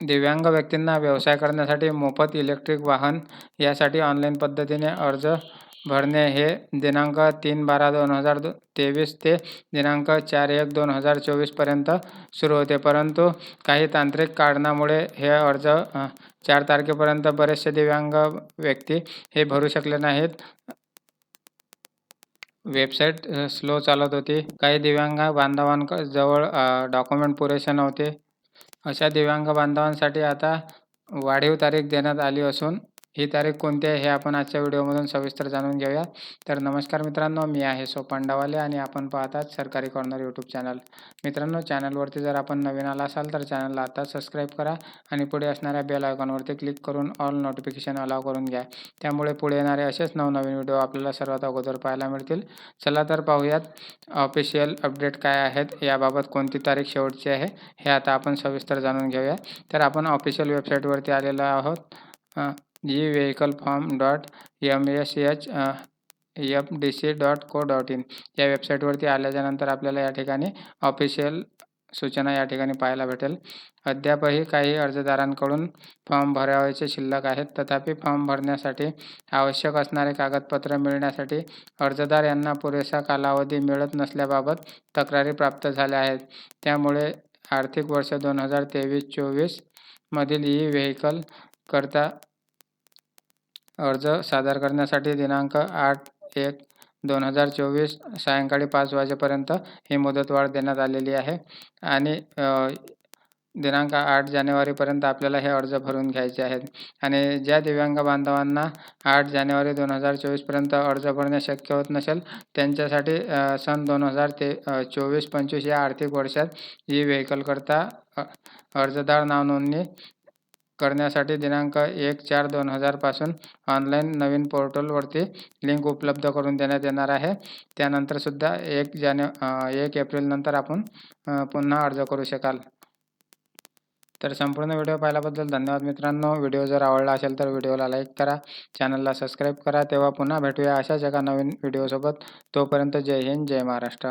दिव्यांग व्यक्तींना व्यवसाय करण्यासाठी मोफत इलेक्ट्रिक वाहन यासाठी ऑनलाईन पद्धतीने अर्ज भरणे हे दिनांक तीन बारा दोन हजार दो तेवीस ते दिनांक चार एक दोन हजार चोवीसपर्यंत सुरू होते. परंतु काही तांत्रिक कारणामुळे हे अर्ज चार तारखेपर्यंत बरेचसे दिव्यांग व्यक्ती हे भरू शकले नाहीत. वेबसाईट स्लो चालत होती. काही दिव्यांग बांधवांक जवळ डॉक्युमेंट पुरेसे नव्हते. अशा दिव्यांग बांधवांसाठी आता वाढीव तारीख देण्यात आली असून ही तारीख कोणती आहे हे आपण आजच्या व्हिडिओमधून सविस्तर जाणून घेऊया. तर नमस्कार मित्रांनो मी आहे सोपांडावाले आणि आपण पाहतात सरकारी कॉर्नर यूट्यूब चॅनल. मित्रांनो चॅनलवरती जर आपण नवीन आला असाल तर चॅनलला आता सबस्क्राईब करा आणि पुढे असणाऱ्या बेल आयकॉनवरती क्लिक करून ऑल नोटिफिकेशन अलाव करून घ्या. त्यामुळे पुढे येणारे असेच नवनवीन व्हिडिओ आपल्याला सर्वात अगोदर पाहायला मिळतील. चला तर पाहूयात ऑफिशियल अपडेट काय आहेत याबाबत कोणती तारीख शेवटची आहे हे आता आपण सविस्तर जाणून घेऊया. तर आपण ऑफिशियल वेबसाईटवरती आलेलो आहोत. जी vehicle form dot M S H F D C dot co dot in. या वेबसाईटवरती आल्याच्यानंतर आपल्याला या ठिकाणी ऑफिशियल सूचना या ठिकाणी पाहायला भेटेल. अद्यापही काही अर्जदारांकडून फॉर्म भरावयाचे शिल्लक आहेत. तथापि फॉर्म भरण्यासाठी आवश्यक असणारे कागदपत्र मिळण्यासाठी अर्जदार यांना पुरेसा कालावधी मिळत नसल्याबाबत तक्रारी प्राप्त झाल्या आहेत. त्यामुळे आर्थिक वर्ष दोन हजार तेवीस चोवीसमधील ई व्हेकल करता अर्ज सादर करण्यासाठी दिनांक आठ एक दोन हजार चोवीस सायंकाळी पाच वाजेपर्यंत ही मुदतवाढ देण्यात आलेली आहे. आणि दिनांक आठ जानेवारीपर्यंत आपल्याला हे अर्ज भरून घ्यायचे आहेत. आणि ज्या दिव्यांग बांधवांना आठ जानेवारी दोन हजार चोवीसपर्यंत अर्ज भरणे शक्य होत नसेल त्यांच्यासाठी सन दोन हजार ते चोवीस पंचवीस या आर्थिक वर्षात ई व्हेकलकरता अर्जदार नावनोंदणी करण्यासाठी दिनांक एक चार दोन हजारपासून ऑनलाईन नवीन पोर्टलवरती लिंक उपलब्ध करून देण्यात येणार आहे. त्यानंतरसुद्धा एक जाने एक एप्रिलनंतर आपण पुन्हा अर्ज करू शकाल. तर संपूर्ण व्हिडिओ पाहिल्याबद्दल धन्यवाद मित्रांनो. व्हिडिओ जर आवडला असेल तर व्हिडिओला लाईक करा. चॅनलला सबस्क्राईब करा. तेव्हा पुन्हा भेटूया अशाच एका नवीन व्हिडिओसोबत. तोपर्यंत जय हिंद जय महाराष्ट्र.